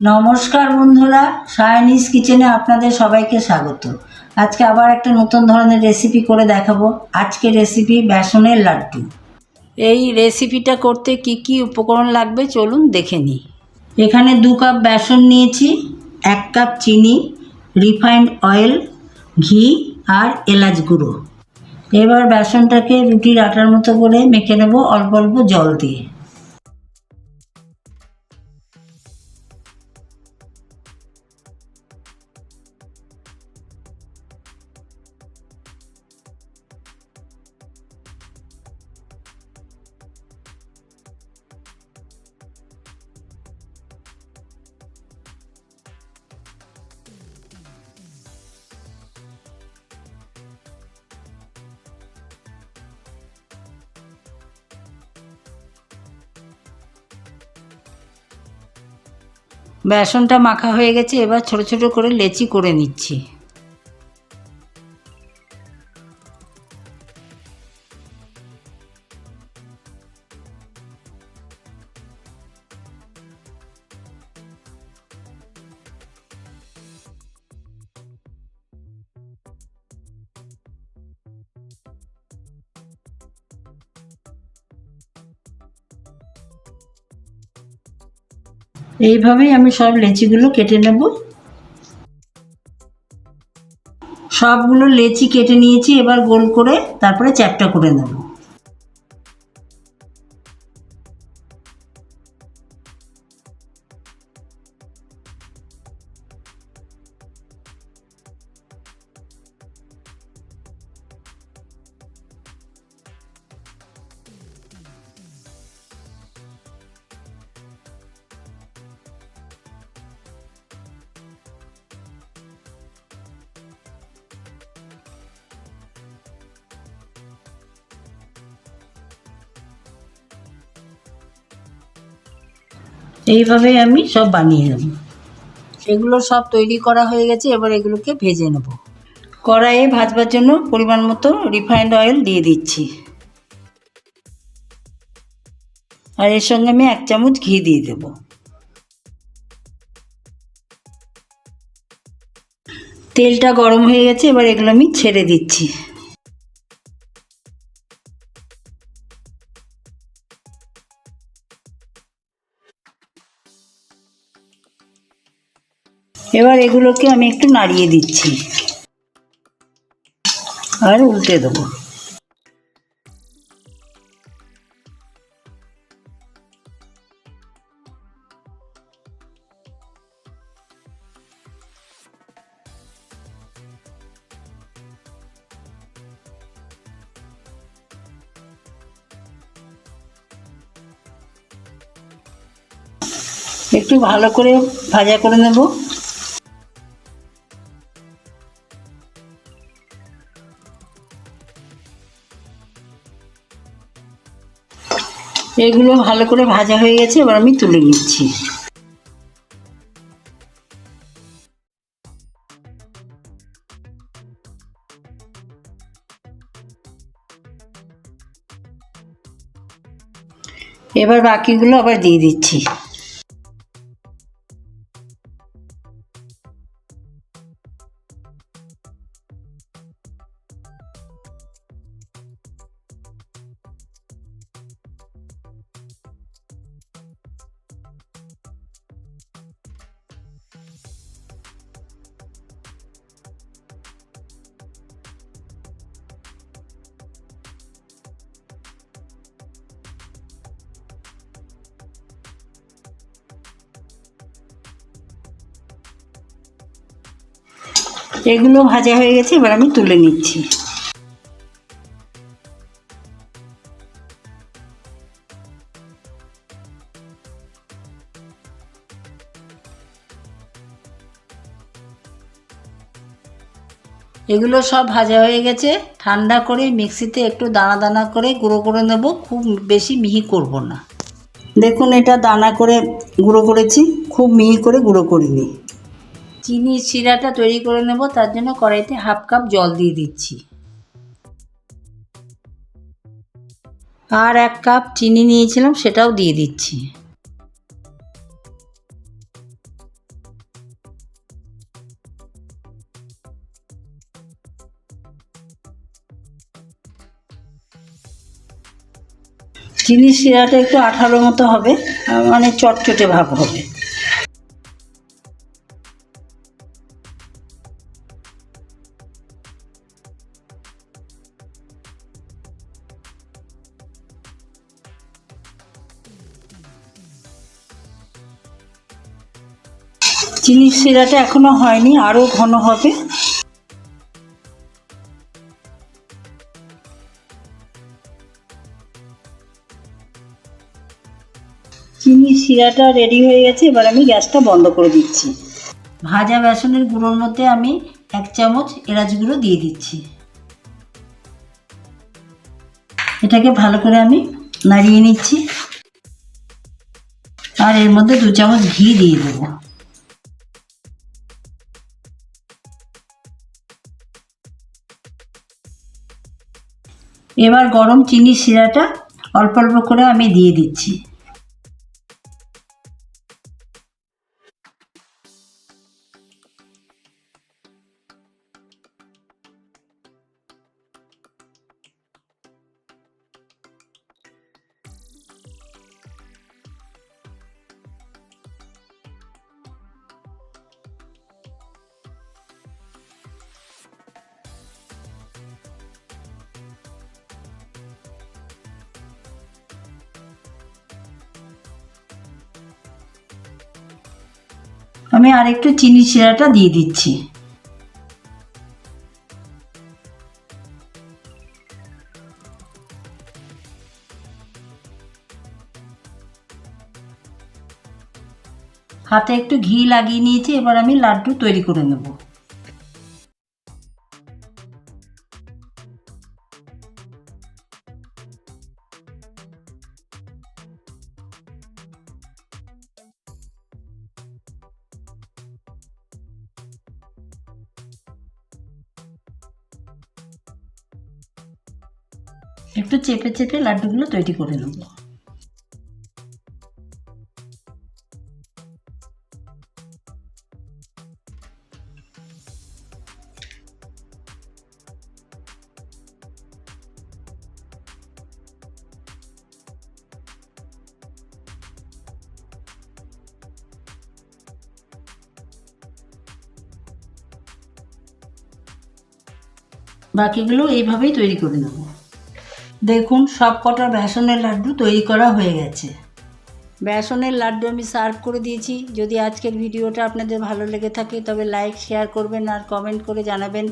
নমস্কার বন্ধুরা সায়নিস কিচেনে আপনাদের সবাইকে স্বাগত। আজকে আবার একটা নতুন ধরনের রেসিপি করে দেখাবো। আজকে রেসিপি বেসনের লাড্ডু। এই রেসিপিটা করতে কি কি উপকরণ লাগবে চলুন দেখে নিই। এখানে দু কাপ বেসন নিয়েছি এক কাপ চিনি রিফাইন্ড অয়েল ঘি আর এলাচ গুঁড়ো। এবার বেসনটাকে রুটির আটার মতো করে মেখে নেব অল্প অল্প জল দিয়ে। বেসনটা মাখা হয়ে গেছে এবার ছোট ছোট করে লেচি করে নিচ্ছি। এইভাবেই আমি সব লেচিগুলো কেটে নেব। সবগুলো লেচি কেটে নিয়েছি, এবার গোল করে তারপরে চ্যাপটা করে নেব। এইভাবেই আমি সব বানিয়ে নেব। এগুলো সব তৈরি করা হয়ে গেছে, এবার এগুলোকে ভেজে নেব। কড়াইয়ে ভাজবার জন্য পরিমাণ মতো রিফাইন্ড অয়েল দিয়ে দিচ্ছি। আর এর সঙ্গে আমি এক চামচ ঘি দিয়ে দেব। তেলটা গরম হয়ে গেছে, এবার এগুলো আমি ছেড়ে দিচ্ছি। এবার এগুলোকে আমি একটু নাড়িয়ে দিচ্ছি। আর উল্টে দেবো। একটু ভালো করে ভাজা করে নেব। এগুলো ভালো করে ভাজা হয়ে গেছে, এবার আমি তুলে নিচ্ছি। এবার বাকিগুলো আবার দিয়ে দিচ্ছি। এগুলো ভাজা হয়ে গেছে, এবার আমি তুলে নিচ্ছি। এগুলো সব ভাজা হয়ে গেছে, ঠান্ডা করে মিক্সিতে একটু দানা দানা করে গুঁড়ো করে নেব, খুব বেশি মিহি করব না। দেখুন, এটা দানা করে গুঁড়ো করেছি, খুব মিহি করে গুঁড়ো করিনি। চিনির শিরাটা তৈরি করে নেব, তার জন্য কড়াইতে হাফ কাপ জল দিয়ে দিচ্ছি। আর এক কাপ চিনি নিয়েছিলাম, সেটাও দিয়ে দিচ্ছি। চিনির শিরাটা একটু আঠারো মতো হবে মানে চটচটে ভাব হবে। চিনি শিরাটা এখনও হয়নি আরও ঘন হবে। চিনি শিরাটা রেডি হয়ে গেছে, এবার আমি গ্যাসটা বন্ধ করে দিচ্ছি। ভাজা বেসনের গুঁড়োর মধ্যে আমি এক চামচ এলাচ গুঁড়ো দিয়ে দিচ্ছি। এটাকে ভালো করে আমি নাড়িয়ে নিচ্ছি। আর এর মধ্যে দু চামচ ঘি দিয়ে দেবো। এবার গরম চিনি শিরাটা অল্প অল্প করে আমি দিয়ে দিচ্ছি। আমি আর একটু চিনি শিরাটা দিয়ে দিচ্ছি। হাতে একটু ঘি লাগিয়ে নিয়েছি, এবার আমি লাড্ডু তৈরি করে নেব। একটু চেপে চেপে লাড্ডুগুলো তৈরি করে নেব। বাকিগুলো এইভাবেই তৈরি করে নেব। দেখুন সব কটা বেসনের লাড্ডু তৈরি করা হয়ে গেছে। বেসনের লাড্ডু আমি সার্ভ করে দিয়েছি। যদি আজকের ভিডিওটা আপনাদের ভালো লেগে থাকে, তবে লাইক, শেয়ার করবেন আর কমেন্ট করে জানাবেন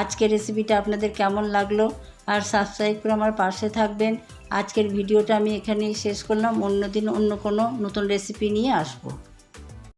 আজকের রেসিপিটা আপনাদের কেমন লাগল। আর সাবস্ক্রাইব করে আমার পাশে থাকবেন। আজকের ভিডিওটা আমি এখানেই শেষ করলাম। অন্য দিন অন্য কোনো নতুন রেসিপি নিয়ে আসব।